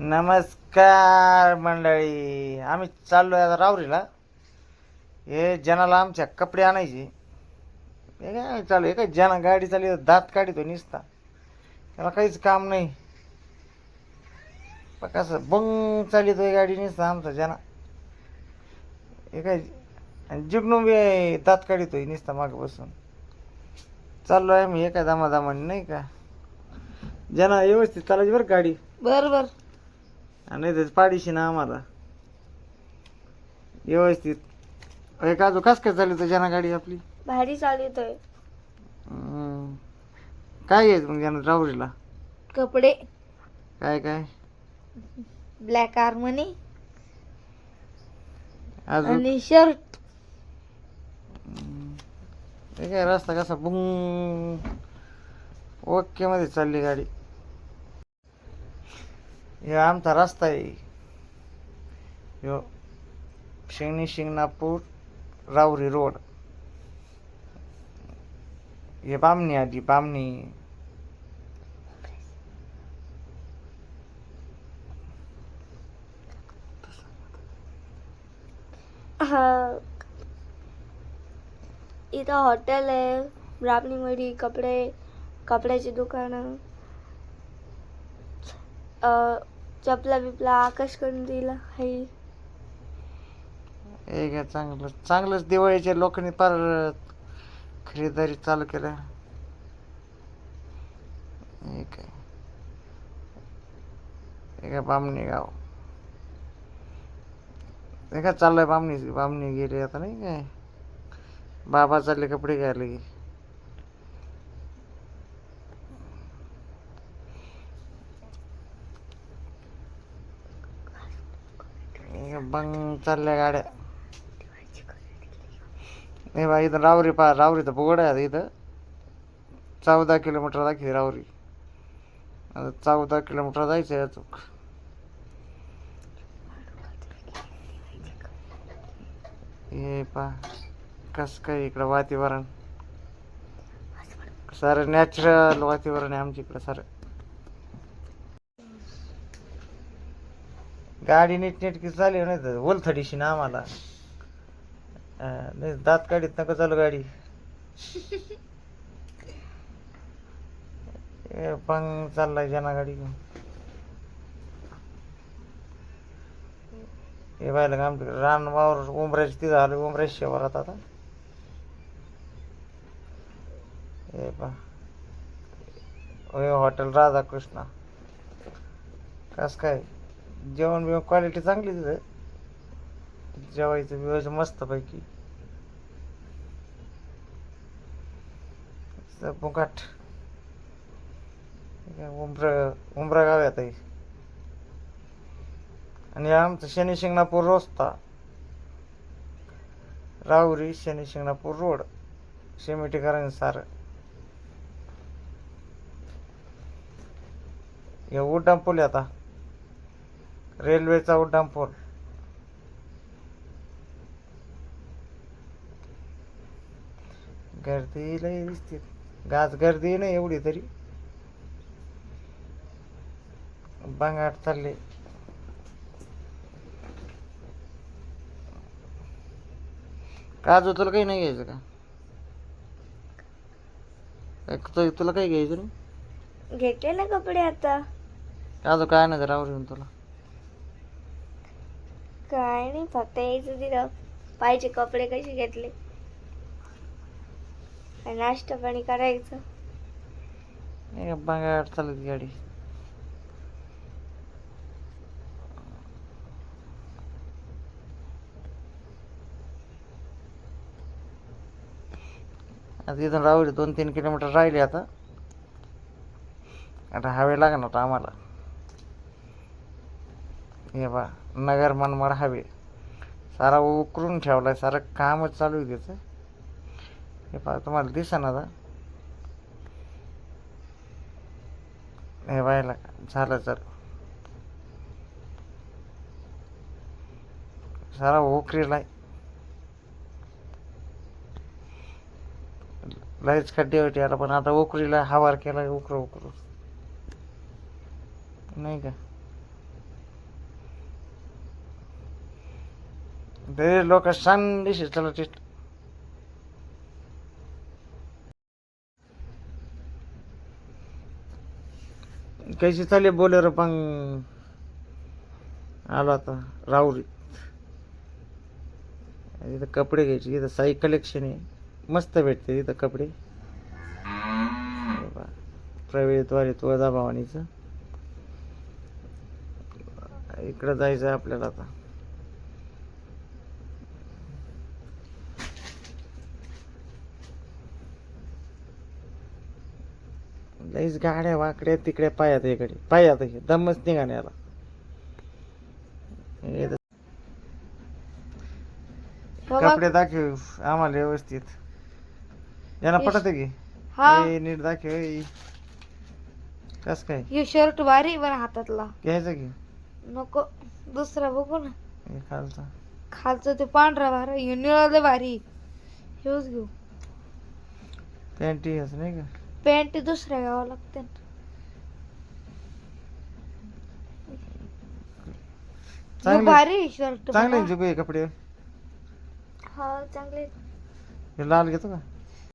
नमस्कार मंडळी. आम्ही चाललो आहे आता रावरीला हे जनाला आमच्या कपडे आणायचे. हे काय चालू हे काय जना गाडी चालली दात काढितो निसता. त्याला काहीच काम नाही. पण कसं बंग चालितोय गाडी निसता आमचा जना. हे काय आणि जिग्नू बी दात काढितोय निसता मागं बसून. चाललो आहे मी हे काय दामादामाने नाही का? जना व्यवस्थित चालायची बरं गाडी? बरं बरं. आणि त्याच पाडीशी ना आम्हाला व्यवस्थित अरे काजू कस काय चालली तुझ्या ना गाडी आपली भारी चालतोय हम्म. काय आहे मग ज्यानं राहुरीला कपडे काय काय ब्लॅक आर्मनी अजून आणि शर्ट हे काय रस्ता कसा बुंग ओके मध्ये चालली गाडी हे आमचा रस्ता आहे. यो शिंगणी शिंगणापूर रावरी रोड. हे बामणी आधी बामणी हा. इथं हॉटेल आहे ब्राह्मणीमध्ये कपडे कपड्याची दुकानं. चपला बिपला आकाश दिला है हे काय चांगलं. चांगलंच दिवाळीच्या लोकांनी फार खरेदारी चालू केल्या. हे काय? हे काय बामणी गाव हे काय चाललंय बामणी बामणी गेली आता नाही काय? बाबा चालले कपडे घ्यायला. की बंग चालल्या गाड्या. नाही बा इथं रावरी पा रावरी तर बुगड आहे आता इथं. चौदा किलोमीटर दाखी रावरी. आता चौदा किलोमीटर जायचं आहे अचूक हे पा कस काय इकडं वातावरण? सारं नॅचरल वातावरण आहे आमच्या इकडं सारं. गाडी नीटनेटकी चालली नाही तर ओलथडीशी ना आम्हाला. नाही दात काढीत नका चालू गाडी. पंग चाललाय जना गाडी घेऊन. हे पाहिलं का आमच्या रान वावर उमराची तिथं आलं उमराची शेवारात आता. हे पा हॉटेल राधाकृष्ण. कस काय? जेवण बिवण क्वालिटी चांगली तिथं जेवायचं बिवायचं मस्तपैकी. पैकी मुकाट उमरा उमरा गाव आहे आणि आमचं शनी शिंगणापूर रस्ता. राहुरी शनी शिंगणापूर रोड. शेमिटीकरांनी सार. हे उड्डाण पूल आता. रेल्वेचा उड्डाण पूल. गर्दी लय दिसते. गाज गर्दी नाही एवढी तरी. बांगाट चालले. काजू तुला काही नाही घ्यायचं का? तुला काही घ्यायचं नाही? घेतले ना कपडे आता. काजू काय नाही जरा आवडून तुला. काय नाही फक्त यायचं तिथं. पाहिजे कपडे कसे घेतले? आणि नाश्ता पाणी करायचं. बघा चालत गाडी. आता इथून राहुरी दोन तीन किलोमीटर राहिले आता. आता हवे लागणार आम्हाला. हे बा नगर मनमाड हवे सारा उकरून ठेवला आहे सारं कामच चालू आहे त्याचं. हे पहा तुम्हाला दिसा ना आता. हे व्हायला झालं तर सारा उकरीला आहे लयच खड्डे होते याला पण आता उकरीला हवार केला उकरू उकरू. नाही का? ते लोक शान दिसे चला टेस्ट कैसे चाले बोलेरो पण आलो आता राहुरी इथं कपडे घ्यायचे इथं साई कलेक्शन आहे मस्त भेटते इथं कपडे हे पहा. प्रवेशद्वारे तुळजाभवानीचं इकडं जायचं आहे आपल्याला आता लईच गाड्या वाकड्या तिकडे पायात इकडे पायात हे दमच निघाण्याला हे कपडे दाखव आम्हाला व्यवस्थित. यांना. पटत की? हा. नीट दाखव. कस काय? हे शर्ट भारी बरं हातातला. घ्यायचं की? नको दुसरा बघू ना. हे खालचा. खालचं ते पांढरा भारी हे निळं लय भारी हेच घेऊ. पॅन्टी असं नाही का? पॅन्ट दुसऱ्या घ्यावं लागते. चांगले भारी शर्ट चांगले जुगू हे कपडे. हा चांगले. हे लाल घेतो का?